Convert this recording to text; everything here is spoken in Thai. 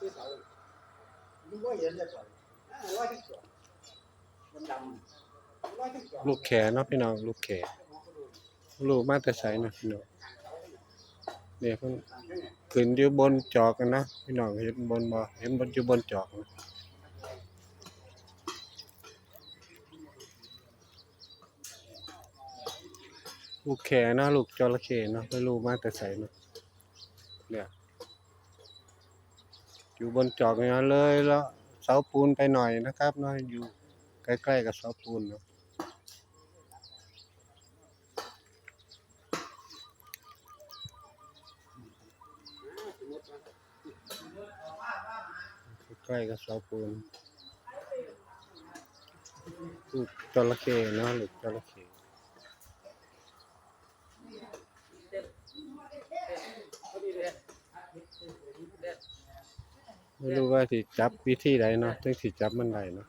ชื่อเสาดูว่าเห็นเลยก่อนอ่าร้อยทั้งสองดำๆร้อยทั้งสองลูกแขเนาะพี่น้องลูกแขลูกมาแต่ไสนะพี่น้องเนี่ยเพิ่นขึ้นอยู่บนจอกกันนะพี่น้องเห็นบนบ่เห็นบนอยู่บนจอกนะลูกแขนะลูกจระเข้เนาะไม่รู้มาแต่ไสเนาะเนี่ย อยู่บนจอกอย่างนั้นเลยแล้วเสาปูนไปหน่อยนะครับเนาะอยู่ใกล้ๆกับเสาปูนเนาะใกล้กับเสาปูนลูกจระเข้เนาะลูกจระเข้ ไม่รู้ว่าสิจับวิธีใดเนาะถึงสิจับมันได้เนาะ